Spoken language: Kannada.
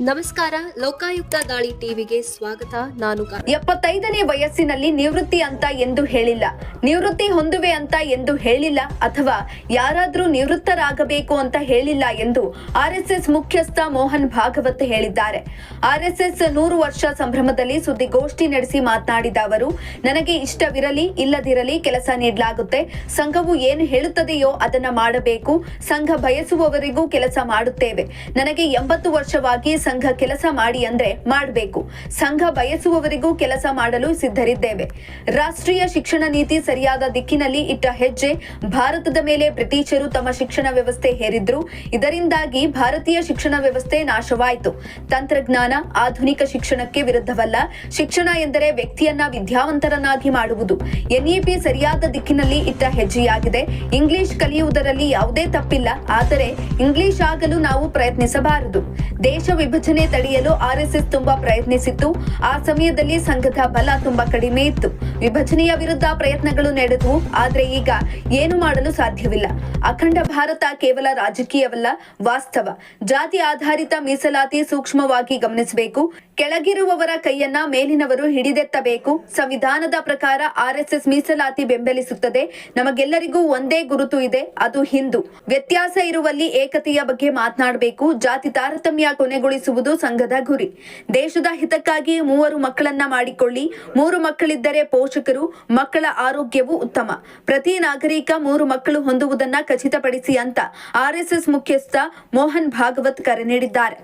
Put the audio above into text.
ನಮಸ್ಕಾರ, ಲೋಕಾಯುಕ್ತ ದಾಳಿ ಟಿವಿಗೆ ಸ್ವಾಗತ. ನಾನು ಎಪ್ಪತ್ತೈದನೇ ವಯಸ್ಸಿನಲ್ಲಿ ನಿವೃತ್ತಿ ಅಂತ ಎಂದು ಹೇಳಿಲ್ಲ. ನಿವೃತ್ತಿ ಹೊಂದುವೆ ಅಂತ ಎಂದು ಹೇಳಿಲ್ಲ ಅಥವಾ ಯಾರಾದ್ರೂ ನಿವೃತ್ತರಾಗಬೇಕು ಅಂತ ಹೇಳಿಲ್ಲ ಎಂದು ಆರ್ಎಸ್ಎಸ್ ಮುಖ್ಯಸ್ಥ ಮೋಹನ್ ಭಾಗವತ್ ಹೇಳಿದ್ದಾರೆ. ಆರ್ಎಸ್ಎಸ್ ನೂರು ವರ್ಷ ಸಂಭ್ರಮದಲ್ಲಿ ಸುದ್ದಿಗೋಷ್ಠಿ ನಡೆಸಿ ಮಾತನಾಡಿದ ಅವರು, ನನಗೆ ಇಷ್ಟವಿರಲಿ, ಇಲ್ಲದಿರಲಿ ಕೆಲಸ ನೀಡಲಾಗುತ್ತೆ. ಸಂಘವು ಏನು ಹೇಳುತ್ತದೆಯೋ ಅದನ್ನ ಮಾಡಬೇಕು. ಸಂಘ ಬಯಸುವವರಿಗೂ ಕೆಲಸ ಮಾಡುತ್ತೇವೆ. ನನಗೆ ಎಂಬತ್ತು ವರ್ಷವಾಗಿ ಸಂಘ ಕೆಲಸ ಮಾಡಿ ಅಂದ್ರೆ ಮಾಡಬೇಕು. ಸಂಘ ಬಯಸುವವರಿಗೂ ಕೆಲಸ ಮಾಡಲು ಸಿದ್ಧರಿದ್ದೇವೆ. ರಾಷ್ಟ್ರೀಯ ಶಿಕ್ಷಣ ನೀತಿ ಸರಿಯಾದ ದಿಕ್ಕಿನಲ್ಲಿ ಇಟ್ಟ ಹೆಜ್ಜೆ, ಭಾರತದ ಮೇಲೆ ಬ್ರಿಟಿಷರು ತಮ್ಮ ಶಿಕ್ಷಣ ವ್ಯವಸ್ಥೆ ಹೇರಿದ್ರು. ಇದರಿಂದಾಗಿ ಭಾರತೀಯ ಶಿಕ್ಷಣ ವ್ಯವಸ್ಥೆ ನಾಶವಾಯಿತು. ತಂತ್ರಜ್ಞಾನ ಆಧುನಿಕ ಶಿಕ್ಷಣಕ್ಕೆ ವಿರುದ್ಧವಲ್ಲ. ಶಿಕ್ಷಣ ಎಂದರೆ ವ್ಯಕ್ತಿಯನ್ನ ವಿದ್ಯಾವಂತರನ್ನಾಗಿ ಮಾಡುವುದು. ಎನ್ಇಪಿ ಸರಿಯಾದ ದಿಕ್ಕಿನಲ್ಲಿ ಇಟ್ಟ ಹೆಜ್ಜೆಯಾಗಿದೆ. ಇಂಗ್ಲಿಷ್ ಕಲಿಯುವುದರಲ್ಲಿ ಯಾವುದೇ ತಪ್ಪಿಲ್ಲ. ಆದರೆ ಇಂಗ್ಲಿಷ್ ಆಗಲು ನಾವು ಪ್ರಯತ್ನಿಸಬಾರದು. ದೇಶ ವಿಭಜನೆ ತಡೆಯಲು ಆರ್ಎಸ್ಎಸ್ ತುಂಬಾ ಪ್ರಯತ್ನಿಸಿತ್ತು. ಆ ಸಮಯದಲ್ಲಿ ಸಂಘದ ಬಲ ತುಂಬಾ ಕಡಿಮೆ ಇತ್ತು. ವಿಭಜನೆಯ ವಿರುದ್ಧ ಪ್ರಯತ್ನಗಳು ನಡೆದವು. ಆದರೆ ಈಗ ಏನು ಮಾಡಲು ಸಾಧ್ಯವಿಲ್ಲ. ಅಖಂಡ ಭಾರತ ಕೇವಲ ರಾಜಕೀಯವಲ್ಲ, ವಾಸ್ತವ. ಜಾತಿ ಆಧಾರಿತ ಮೀಸಲಾತಿ ಸೂಕ್ಷ್ಮವಾಗಿ ಗಮನಿಸಬೇಕು. ಕೆಳಗಿರುವವರ ಕೈಯನ್ನ ಮೇಲಿನವರು ಹಿಡಿದೆತ್ತಬೇಕು. ಸಂವಿಧಾನದ ಪ್ರಕಾರ ಆರ್ಎಸ್ಎಸ್ ಮೀಸಲಾತಿ ಬೆಂಬಲಿಸುತ್ತದೆ. ನಮಗೆಲ್ಲರಿಗೂ ಒಂದೇ ಗುರುತು ಇದೆ, ಅದು ಹಿಂದೂ. ವ್ಯತ್ಯಾಸ ಇರುವಲ್ಲಿ ಏಕತೆಯ ಬಗ್ಗೆ ಮಾತನಾಡಬೇಕು. ಜಾತಿ ತಾರತಮ್ಯ ಕೊನೆಗೊಳಿಸುವುದು ಸಂಘದ ಗುರಿ. ದೇಶದ ಹಿತಕ್ಕಾಗಿ ಮೂವರು ಮಕ್ಕಳನ್ನ ಮಾಡಿಕೊಳ್ಳಿ. ಮೂರು ಮಕ್ಕಳಿದ್ದರೆ ಪೋಷಕರು, ಮಕ್ಕಳ ಆರೋಗ್ಯವು ಉತ್ತಮ. ಪ್ರತಿ ನಾಗರಿಕ ಮೂರು ಮಕ್ಕಳು ಹೊಂದುವುದನ್ನ ಖಚಿತಪಡಿಸಿ ಅಂತ ಆರ್ಎಸ್ಎಸ್ ಮುಖ್ಯಸ್ಥ ಮೋಹನ್ ಭಾಗವತ್ ಕರೆ ನೀಡಿದ್ದಾರೆ.